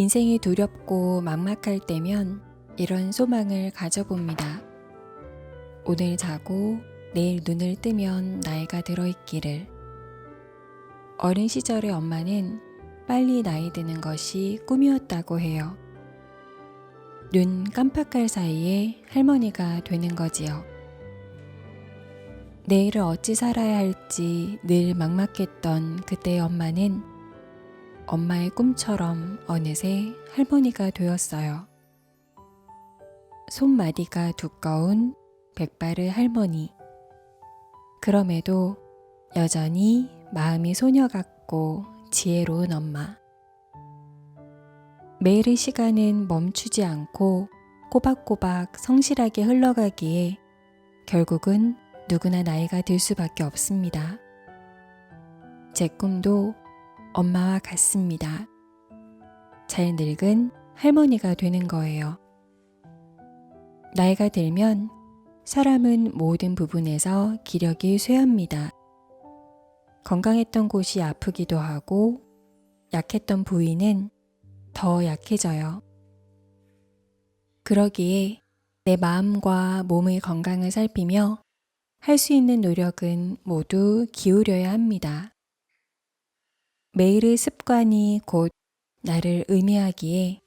인생이 두렵고 막막할 때면 이런 소망을 가져봅니다. 오늘 자고 내일 눈을 뜨면 나이가 들어있기를. 어린 시절의 엄마는 빨리 나이 드는 것이 꿈이었다고 해요. 눈 깜빡할 사이에 할머니가 되는 거지요. 내일을 어찌 살아야 할지 늘 막막했던 그때의 엄마는 엄마의 꿈처럼 어느새 할머니가 되었어요. 손마디가 두꺼운 백발의 할머니. 그럼에도 여전히 마음이 소녀 같고 지혜로운 엄마. 매일의 시간은 멈추지 않고 꼬박꼬박 성실하게 흘러가기에 결국은 누구나 나이가 들 수밖에 없습니다. 제 꿈도 엄마와 같습니다. 잘 늙은 할머니가 되는 거예요. 나이가 들면 사람은 모든 부분에서 기력이 쇠합니다. 건강했던 곳이 아프기도 하고 약했던 부위는 더 약해져요. 그러기에 내 마음과 몸의 건강을 살피며 할 수 있는 노력은 모두 기울여야 합니다. 매일의 습관이 곧 나를 의미하기에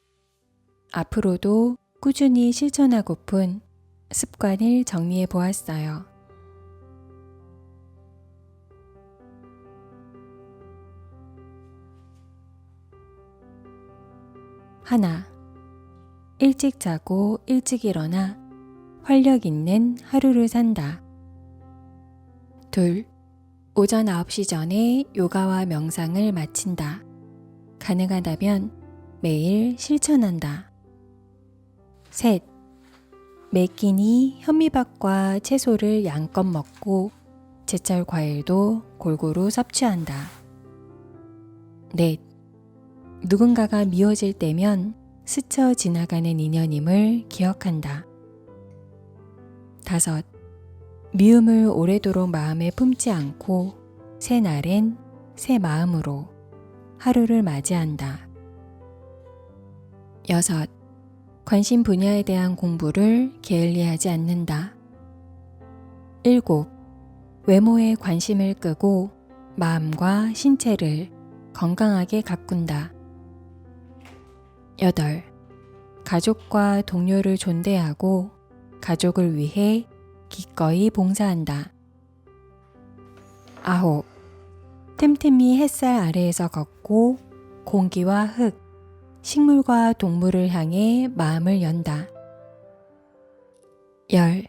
앞으로도 꾸준히 실천하고픈 습관을 정리해 보았어요. 하나. 일찍 자고 일찍 일어나 활력 있는 하루를 산다. 둘. 오전 9시 전에 요가와 명상을 마친다. 가능하다면 매일 실천한다. 셋. 매 끼니 현미밥과 채소를 양껏 먹고 제철 과일도 골고루 섭취한다. 넷. 누군가가 미워질 때면 스쳐 지나가는 인연임을 기억한다. 다섯. 미움을 오래도록 마음에 품지 않고 새 날엔 새 마음으로 하루를 맞이한다. 여섯. 관심 분야에 대한 공부를 게을리하지 않는다. 일곱. 외모에 관심을 끄고 마음과 신체를 건강하게 가꾼다. 여덟. 가족과 동료를 존대하고 가족을 위해 기꺼이 봉사한다. 아홉. 틈틈이 햇살 아래에서 걷고 공기와 흙, 식물과 동물을 향해 마음을 연다. 열.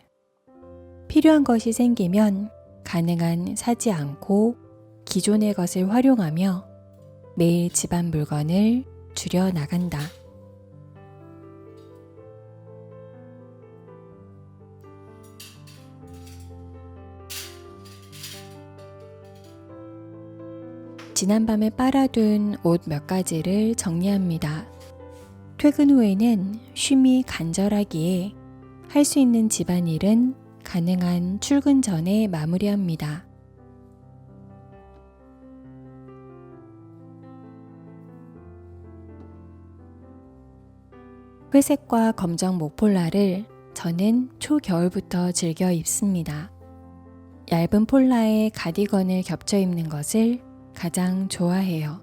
필요한 것이 생기면 가능한 사지 않고 기존의 것을 활용하며 매일 집안 물건을 줄여 나간다. 지난밤에 빨아둔 옷 몇 가지를 정리합니다. 퇴근 후에는 쉼이 간절하기에 할 수 있는 집안일은 가능한 출근 전에 마무리합니다. 회색과 검정 목폴라를 저는 초겨울부터 즐겨 입습니다. 얇은 폴라에 가디건을 겹쳐 입는 것을 가장 좋아해요.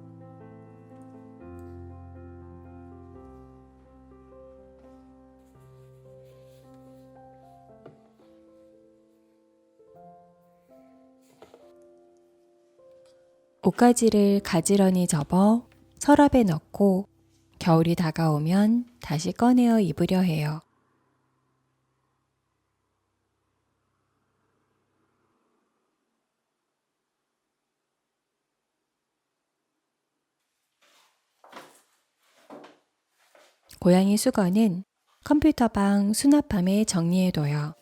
옷가지를 가지런히 접어 서랍에 넣고 겨울이 다가오면 다시 꺼내어 입으려 해요. 고양이 수건은 컴퓨터방 수납함에 정리해둬요.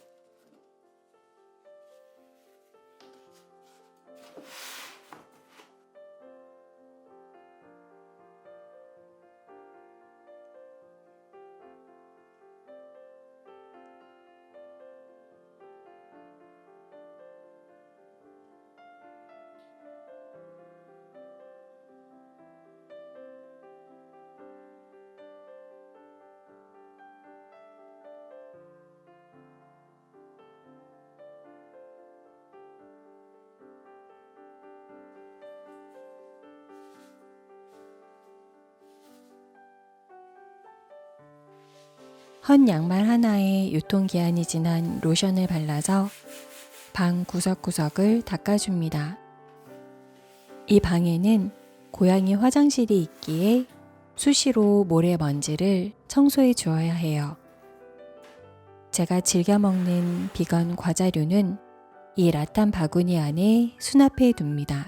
헌 양말 하나에 유통기한이 지난 로션을 발라서 방 구석구석을 닦아줍니다. 이 방에는 고양이 화장실이 있기에 수시로 모래먼지를 청소해 주어야 해요. 제가 즐겨 먹는 비건 과자류는 이 라탄 바구니 안에 수납해 둡니다.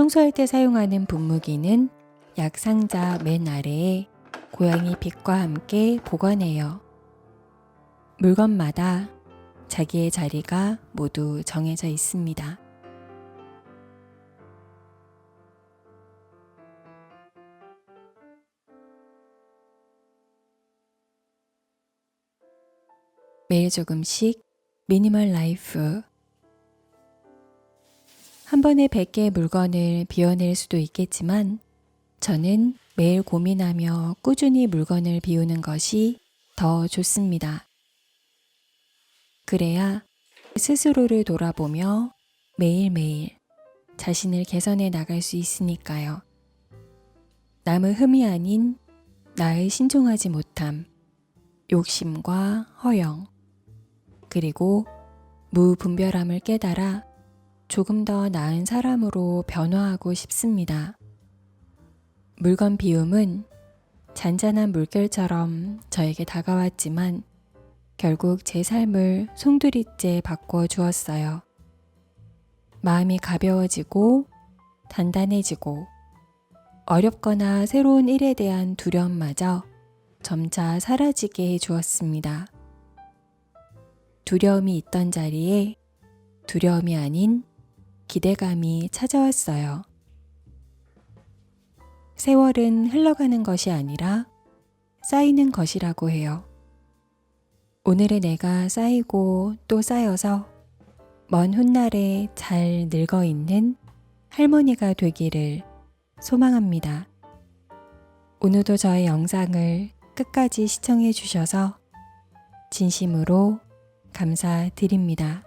청소할 때 사용하는 분무기는 약 상자 맨 아래에 고양이 빛과 함께 보관해요. 물건마다 자기의 자리가 모두 정해져 있습니다. 매일 조금씩 미니멀 라이프 한 번에 100개의 물건을 비워낼 수도 있겠지만 저는 매일 고민하며 꾸준히 물건을 비우는 것이 더 좋습니다. 그래야 스스로를 돌아보며 매일매일 자신을 개선해 나갈 수 있으니까요. 남의 흠이 아닌 나의 신중하지 못함, 욕심과 허영, 그리고 무분별함을 깨달아 조금 더 나은 사람으로 변화하고 싶습니다. 물건 비움은 잔잔한 물결처럼 저에게 다가왔지만 결국 제 삶을 송두리째 바꾸어 주었어요. 마음이 가벼워지고 단단해지고 어렵거나 새로운 일에 대한 두려움마저 점차 사라지게 해 주었습니다. 두려움이 있던 자리에 두려움이 아닌 기대감이 찾아왔어요. 세월은 흘러가는 것이 아니라 쌓이는 것이라고 해요. 오늘의 내가 쌓이고 또 쌓여서 먼 훗날에 잘 늙어 있는 할머니가 되기를 소망합니다. 오늘도 저의 영상을 끝까지 시청해 주셔서 진심으로 감사드립니다.